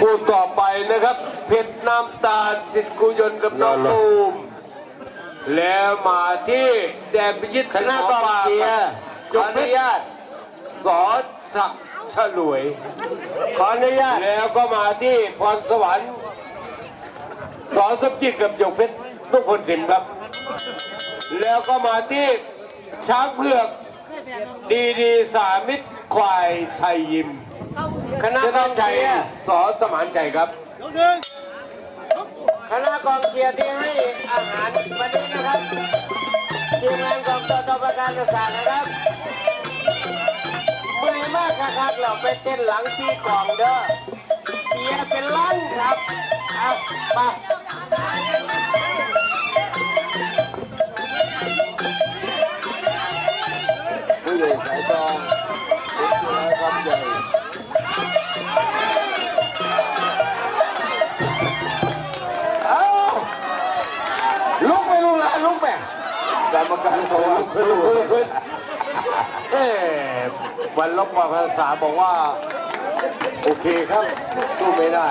ผู้ต่อไปนะครับ เพชรน้ำตาลสิทธิ์กุยนต์กับน้องตูมแล้วมาที่แดนพิชิตคณะกองเชียร์จขอบอเพนุชรญาตสอศักดิ์ฉลวย ขออนุญาตแล้วก็มาที่พรสวรรค์สอนสมจิตกับหยกเพชรทุกคนสิมครับ แล้วก็มาที่ช้างเผือก ดีดีสามิตรควายไทยยิม คณะกองชัเชียยร์สอสมานใจครับ คณะกองเชียร์ที่ให้อาหารวันนี้นะครับทีมงานกองตัวตัวประการศึกษานะครับเมื่อยมากครับเราไปเต้นหลังที่กองเด้อเชียร์เป็นล้านครับเอามา สายตองเป็นผู้ร้ายครับใหญ่เอาลุกไปลุกละลุกไปกรรมการบอกว่าลุกขึ้นลุกขึ้นลุกขึ้นเอ๊ะวันลบมาภาษาบอกว่า โอเคครับสู้ไม่ได้